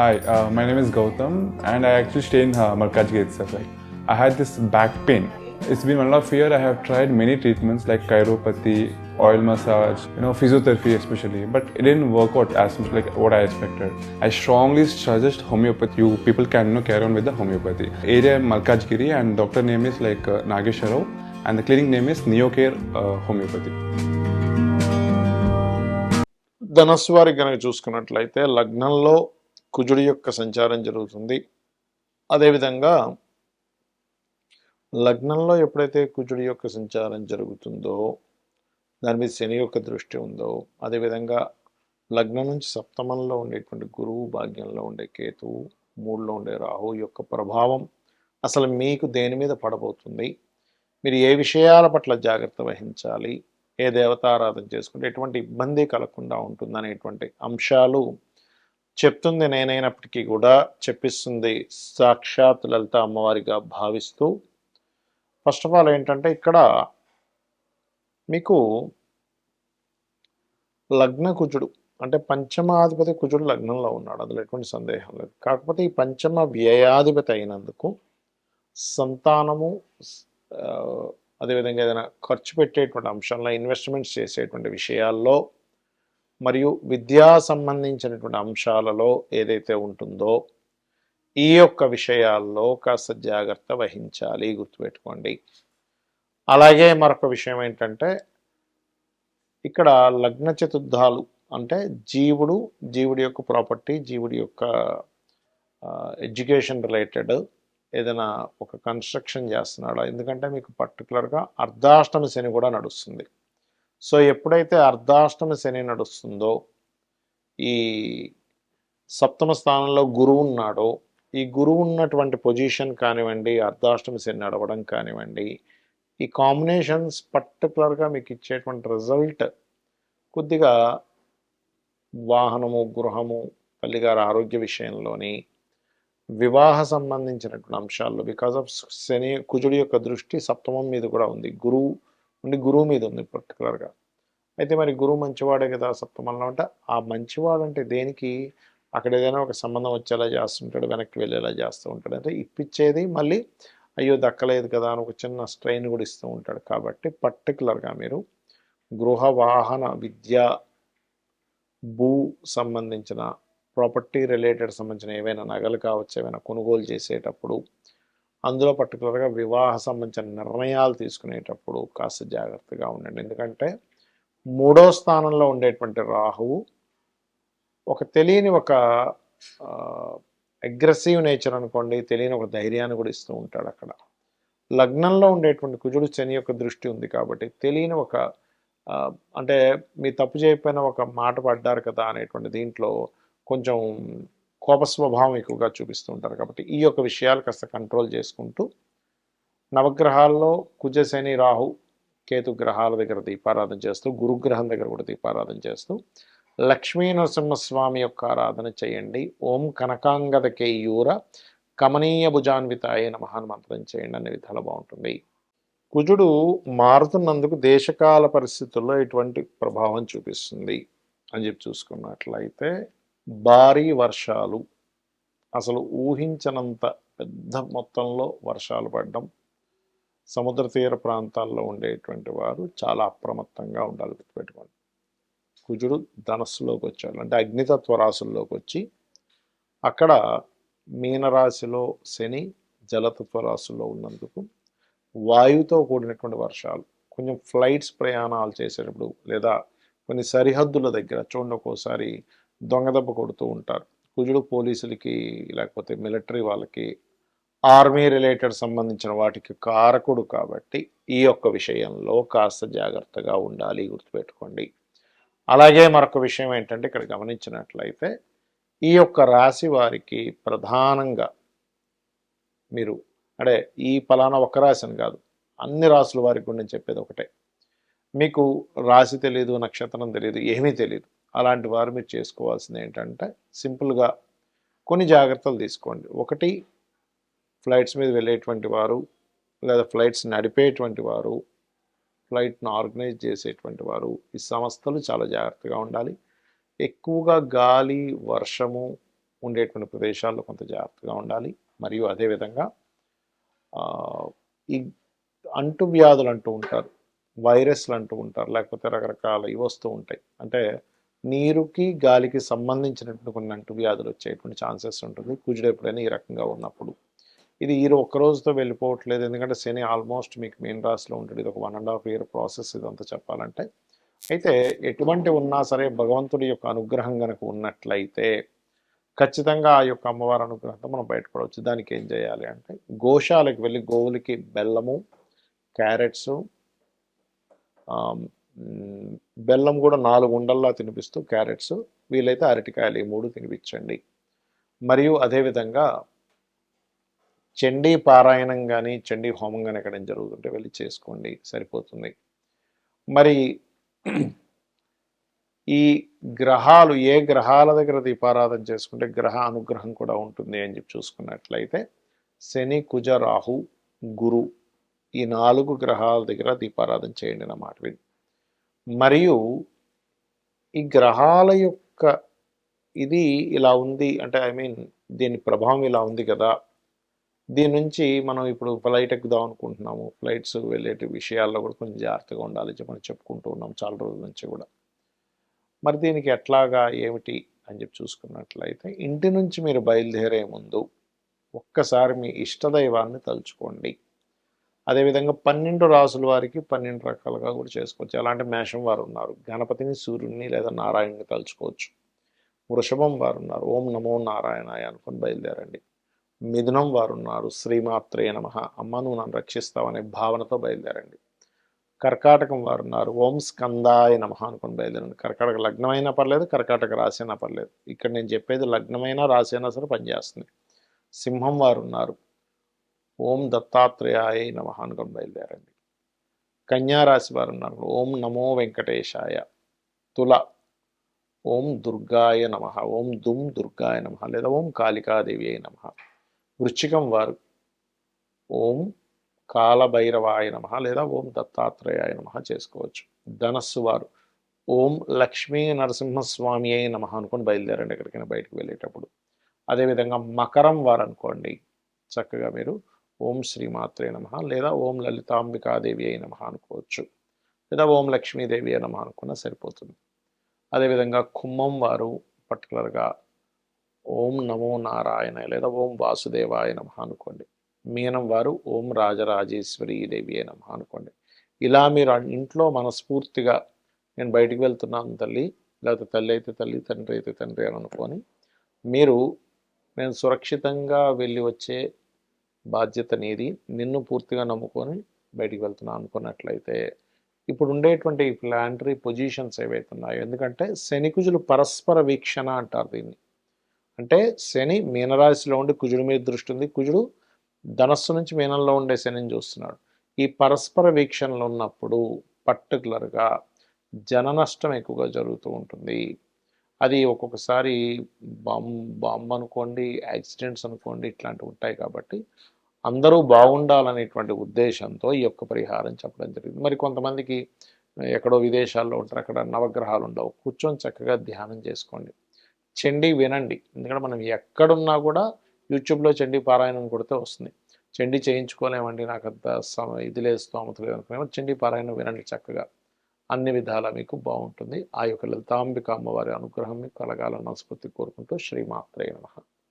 Hi, uh, my name is Gautam, and I actually stay in uh, Markajgate itself. Like, I had this back pain. It's been one and a half year. I have tried many treatments like chiropathy, oil massage, you know, physiotherapy especially, but it didn't work out as much like what I expected. I strongly suggest homeopathy. You people can you know, carry on with the homeopathy. Area Malkajgiri, and doctor name is like uh, Nagesha and the clinic name is Neocare uh, Homeopathy. ధనస్సు వారికి కనుక చూసుకున్నట్లయితే లగ్నంలో కుజుడి యొక్క సంచారం జరుగుతుంది. అదేవిధంగా లగ్నంలో ఎప్పుడైతే కుజుడి యొక్క సంచారం జరుగుతుందో దాని మీద శని యొక్క దృష్టి ఉందో అదేవిధంగా లగ్నం నుంచి సప్తమంలో ఉండేటువంటి గురువు భాగ్యంలో ఉండే కేతువు మూడులో ఉండే రాహు యొక్క ప్రభావం అసలు మీకు దేని మీద పడబోతుంది? మీరు ఏ విషయాల పట్ల జాగ్రత్త వహించాలి? ఏ దేవతారాధన చేసుకుంటే ఎటువంటి ఇబ్బంది కలగకుండా ఉంటుందనేటువంటి అంశాలు చెప్తుంది నేనైనప్పటికీ కూడా చెప్పిస్తుంది సాక్షాత్ లలిత అమ్మవారిగా భావిస్తూ. ఫస్ట్ ఆఫ్ ఆల్ ఏంటంటే ఇక్కడ మీకు లగ్న కుజుడు అంటే పంచమాధిపతి కుజుడు లగ్నంలో ఉన్నాడు. అందులో ఎటువంటి సందేహం లేదు. కాకపోతే ఈ పంచమ వ్యయాధిపతి అయినందుకు సంతానము అదేవిధంగా ఏదైనా ఖర్చు పెట్టేటువంటి అంశంలో ఇన్వెస్ట్మెంట్స్ చేసేటువంటి విషయాల్లో మరియు విద్యా సంబంధించినటువంటి అంశాలలో ఏదైతే ఉంటుందో ఈ యొక్క విషయాల్లో కాస్త జాగ్రత్త వహించాలి గుర్తుపెట్టుకోండి. అలాగే మరొక విషయం ఏంటంటే ఇక్కడ లగ్న చతుర్థాలు అంటే జీవుడు జీవుడి యొక్క ప్రాపర్టీ జీవుడి యొక్క ఎడ్యుకేషన్ రిలేటెడ్ ఏదైనా ఒక కన్స్ట్రక్షన్ చేస్తున్నాడా? ఎందుకంటే మీకు పర్టికులర్గా అర్ధాష్టమి శని కూడా నడుస్తుంది. సో ఎప్పుడైతే అర్ధాష్టమ శని నడుస్తుందో ఈ సప్తమ స్థానంలో గురువు ఉన్నాడో ఈ గురువు ఉన్నటువంటి పొజిషన్ కానివ్వండి అర్ధాష్టమ శని నడవడం కానివ్వండి ఈ కాంబినేషన్స్ పర్టికులర్గా మీకు ఇచ్చేటువంటి రిజల్ట్ కొద్దిగా వాహనము గృహము తల్లిగారి ఆరోగ్య విషయంలోని వివాహ సంబంధించినటువంటి అంశాల్లో బికాస్ ఆఫ్ శని కుజుడి యొక్క దృష్టి సప్తమం మీద కూడా ఉంది. గురువు ఉండి గురువు మీద ఉంది పర్టికులర్గా అయితే మరి గురువు మంచివాడే కదా సప్తమంలో అంటే ఆ మంచివాడు అంటే దేనికి? అక్కడ ఏదైనా ఒక సంబంధం వచ్చేలా చేస్తుంటాడు వెనక్కి వెళ్ళేలా చేస్తూ ఉంటాడు. అంటే ఇప్పించేది మళ్ళీ అయ్యో దక్కలేదు కదా అని ఒక చిన్న స్ట్రెయిన్ కూడా ఇస్తూ ఉంటాడు. కాబట్టి పర్టికులర్గా మీరు గృహ వాహన విద్య భూ సంబంధించిన ప్రాపర్టీ రిలేటెడ్ సంబంధించిన ఏవైనా నగలు కావచ్చు ఏమైనా కొనుగోలు చేసేటప్పుడు అందులో పర్టికులర్గా వివాహ సంబంధించిన నిర్ణయాలు తీసుకునేటప్పుడు కాస్త జాగ్రత్తగా ఉండండి. ఎందుకంటే మూడో స్థానంలో ఉండేటువంటి రాహువు ఒక తెలియని ఒక అగ్రెసివ్ నేచర్ అనుకోండి తెలియని ఒక ధైర్యాన్ని కూడా ఇస్తూ ఉంటాడు అక్కడ. లగ్నంలో ఉండేటువంటి కుజుడు శని యొక్క దృష్టి ఉంది కాబట్టి తెలియని ఒక అంటే మీ తప్పు చేయకపోయినా ఒక మాట పడ్డారు కదా అనేటువంటి దీంట్లో కొంచెం కోప స్వభావం ఎక్కువగా చూపిస్తూ ఉంటారు. కాబట్టి ఈ యొక్క విషయాలు కాస్త కంట్రోల్ చేసుకుంటూ నవగ్రహాల్లో కుజ శని రాహు కేతు గ్రహాల దగ్గర దీపారాధన చేస్తూ గురుగ్రహం దగ్గర కూడా దీపారాధన చేస్తూ లక్ష్మీ నరసింహస్వామి యొక్క ఆరాధన చేయండి. ఓం కనకాంగద కేయూర కమనీయ భుజాన్వితాయ నమహాన్ మంత్రం చేయండి. అనే విధాలు బాగుంటుంది. కుజుడు మారుతున్నందుకు దేశకాల పరిస్థితుల్లో ఎటువంటి ప్రభావం చూపిస్తుంది అని చెప్పి చూసుకున్నట్లయితే భారీ వర్షాలు అసలు ఊహించనంత పెద్ద మొత్తంలో వర్షాలు పడడం సముద్ర తీర ప్రాంతాల్లో ఉండేటువంటి వారు చాలా అప్రమత్తంగా ఉండాలి గుర్తుపెట్టుకోండి. కుజుడు ధనస్సులోకి వచ్చాడు అంటే అగ్నితత్వ రాశుల్లోకి వచ్చి అక్కడ మీనరాశిలో శని జలతత్వ రాశుల్లో ఉన్నందుకు వాయువుతో కూడినటువంటి వర్షాలు కొంచెం ఫ్లైట్స్ ప్రయాణాలు చేసేటప్పుడు లేదా కొన్ని సరిహద్దుల దగ్గర చూడండి ఒక్కోసారి దొంగదెబ్బ కొడుతూ ఉంటారు. కుజుడు పోలీసులకి లేకపోతే మిలిటరీ వాళ్ళకి ఆర్మీ రిలేటెడ్ సంబంధించిన వాటికి కారకుడు కాబట్టి ఈ యొక్క విషయంలో కాస్త జాగ్రత్తగా ఉండాలి గుర్తుపెట్టుకోండి. అలాగే మరొక విషయం ఏంటంటే ఇక్కడ గమనించినట్లయితే ఈ యొక్క రాశి వారికి ప్రధానంగా మీరు అంటే ఈ ఫలానా ఒక రాశిని కాదు అన్ని రాసుల వారికి నేను చెప్పేది ఒకటే. మీకు రాశి తెలియదు నక్షత్రం తెలియదు ఏమీ తెలియదు అలాంటి వారు మీరు చేసుకోవాల్సింది ఏంటంటే సింపుల్గా కొన్ని జాగ్రత్తలు తీసుకోండి. ఒకటి ఫ్లైట్స్ మీద వెళ్ళేటువంటి వారు లేదా ఫ్లైట్స్ నడిపేటువంటి వారు ఫ్లైట్ను ఆర్గనైజ్ చేసేటువంటి వారు ఈ సంస్థలు చాలా జాగ్రత్తగా ఉండాలి. ఎక్కువగా గాలి వర్షము ఉండేటువంటి ప్రదేశాల్లో కొంత జాగ్రత్తగా ఉండాలి. మరియు అదేవిధంగా ఈ అంటువ్యాధులు అంటూ ఉంటారు వైరస్లు అంటూ ఉంటారు లేకపోతే రకరకాల ఇవి వస్తూ ఉంటాయి. అంటే నీరుకి గాలికి సంబంధించినటువంటి కొన్ని వచ్చేటువంటి ఛాన్సెస్ ఉంటుంది. కుజుడు ఎప్పుడైనా ఈ రకంగా ఉన్నప్పుడు. ఇది ఈ ఒక్క రోజుతో వెళ్ళిపోవట్లేదు. ఎందుకంటే శని ఆల్మోస్ట్ మీకు మెయిన్ రాశిలో ఉంటుంది ఇది ఒక one and half year process ఇదంతా చెప్పాలంటే. అయితే ఎటువంటి ఉన్నా సరే భగవంతుడి యొక్క అనుగ్రహం కనుక ఉన్నట్లయితే ఖచ్చితంగా ఆ యొక్క అమ్మవారి అనుగ్రహంతో మనం బయటపడవచ్చు. దానికి ఏం చేయాలి అంటే గోశాలకు వెళ్ళి గోవులకి బెల్లము క్యారెట్స్ బెల్లం కూడా నాలుగు ఉండల్లా తినిపిస్తూ క్యారెట్స్ వీలైతే అరటికాయలు ఈ మూడు తినిపించండి. మరియు అదేవిధంగా చండీ పారాయణం కానీ చండీ హోమం కానీ ఎక్కడ జరుగుతుంటే వెళ్ళి చేసుకోండి సరిపోతుంది. మరి ఈ గ్రహాలు ఏ గ్రహాల దగ్గర దీపారాధన చేసుకుంటే గ్రహ అనుగ్రహం కూడా ఉంటుంది అని చెప్పి చూసుకున్నట్లయితే శని కుజ రాహు గురు ఈ నాలుగు గ్రహాల దగ్గర దీపారాధన చేయండి అన్నమాట. విని మరియు ఈ గ్రహాల యొక్క ఇది ఇలా ఉంది అంటే ఐ మీన్ దీని ప్రభావం ఇలా ఉంది కదా. దీని నుంచి మనం ఇప్పుడు ఫ్లైట్ ఎక్కుదాం అనుకుంటున్నాము. ఫ్లైట్స్ వెళ్ళేటి విషయాల్లో కూడా కొంచెం జాగ్రత్తగా ఉండాలి చెప్పి మనం చెప్పుకుంటూ ఉన్నాం చాలా రోజుల నుంచి కూడా. మరి దీనికి ఎట్లాగా ఏమిటి అని చెప్పి చూసుకున్నట్లయితే ఇంటి నుంచి మీరు బయలుదేరే ముందు ఒక్కసారి మీ ఇష్టదైవాన్ని తలుచుకోండి. అదేవిధంగా పన్నెండు రాసుల వారికి పన్నెండు రకాలుగా కూడా చేసుకోవచ్చు. అలాంటి మేషం వారు ఉన్నారు. గణపతిని సూర్యుడిని లేదా నారాయణని తలుచుకోవచ్చు. వృషభం వారు ఉన్నారు. ఓం నమో నారాయణాయ అనుకొని బయలుదేరండి. మిథునం వారు ఉన్నారు. శ్రీమాత్రే నమ. అమ్మ నువ్వు నన్ను రక్షిస్తావనే భావనతో బయలుదేరండి. కర్కాటకం వారు ఉన్నారు. ఓం స్కందాయ నమ అనుకుని బయలుదేరండి. కర్కాటక లగ్నమైనా పర్లేదు కర్కాటక రాసైనా అయినా పర్లేదు. ఇక్కడ నేను చెప్పేది లగ్నమైనా రాసైనా అయినా సరే పనిచేస్తుంది. సింహం వారు ఉన్నారు. ఓం దత్తాత్రేయాయ నమ అనుకొని బయలుదేరండి. కన్యారాశి వారు ఉన్నారు ఓం నమో వెంకటేశాయ తుల ఓం దుర్గాయ నమ ఓం దుమ్ దుర్గాయ నమ లేదా ఓం కాళికాదేవి అయి నమ. వృశ్చికం వారు ఓం కాలభైరవాయ నమ లేదా ఓం దత్తాత్రేయాయ నమ చేసుకోవచ్చు. ధనస్సు వారు ఓం లక్ష్మీ నరసింహస్వామి అయి నమ అనుకొని బయలుదేరండి ఎక్కడికైనా బయటకు వెళ్ళేటప్పుడు. అదేవిధంగా మకరం వారు అనుకోండి చక్కగా మీరు ఓం శ్రీమాత్రే నమ లేదా ఓం లలితాంబికాదేవి అయి నమ అనుకోవచ్చు. లేదా ఓం లక్ష్మీదేవి అయి నమ అనుకున్నా సరిపోతుంది. అదేవిధంగా కుమ్మం వారు పర్టికులర్గా ఓం నమో నారాయణ లేదా ఓం వాసుదేవాయ నమ అనుకోండి. మీనం వారు ఓం రాజరాజేశ్వరి దేవి అయి నమ అనుకోండి. ఇలా మీరు ఇంట్లో మనస్ఫూర్తిగా నేను బయటికి వెళ్తున్నాను తల్లి లేకపోతే తల్లి అయితే తల్లి తండ్రి అయితే తండ్రి అని అనుకొని మీరు నేను సురక్షితంగా వెళ్ళి వచ్చే బాధ్యత నీది. నిన్ను పూర్తిగా నమ్ముకొని బయటికి వెళ్తున్నాను అనుకున్నట్లయితే ఇప్పుడు ఉండేటువంటి ఈ ప్లాంటరీ పొజిషన్స్ ఏవైతే ఉన్నాయో ఎందుకంటే శనికుజులు పరస్పర వీక్షణ అంటారు దీన్ని. అంటే శని మీనరాశిలో ఉండి కుజుడి మీద దృష్టి ఉంది. కుజుడు ధనస్సు నుంచి మీనంలో ఉండే శనిని చూస్తున్నాడు. ఈ పరస్పర వీక్షణలు ఉన్నప్పుడు పర్టికులర్గా జన నష్టం ఎక్కువగా జరుగుతూ ఉంటుంది. అది ఒక్కొక్కసారి బాంబ్ బాంబ్ అనుకోండి యాక్సిడెంట్స్ అనుకోండి ఇట్లాంటివి ఉంటాయి కాబట్టి అందరూ బాగుండాలనేటువంటి ఉద్దేశంతో ఈ యొక్క పరిహారం చెప్పడం జరిగింది. మరి కొంతమందికి ఎక్కడో విదేశాల్లో ఉంటారు అక్కడ నవగ్రహాలు ఉండవు. కూర్చొని చక్కగా ధ్యానం చేసుకోండి. చండీ వినండి. ఎందుకంటే మనం ఎక్కడున్నా కూడా యూట్యూబ్లో చండీ పారాయణం కొడితే వస్తుంది. చండీ చేయించుకోలేమండి నాకు అంత సమ ఇది లేదు స్తోమత లేదు అనుకునేమో చండీ పారాయణం వినండి చక్కగా. అన్ని విధాలా మీకు బాగుంటుంది. ఆ యొక్క లలితాంబిక అమ్మవారి అనుగ్రహం మీకు కలగాలని మనస్ఫూర్తి కోరుకుంటూ శ్రీమాత్రే నమ.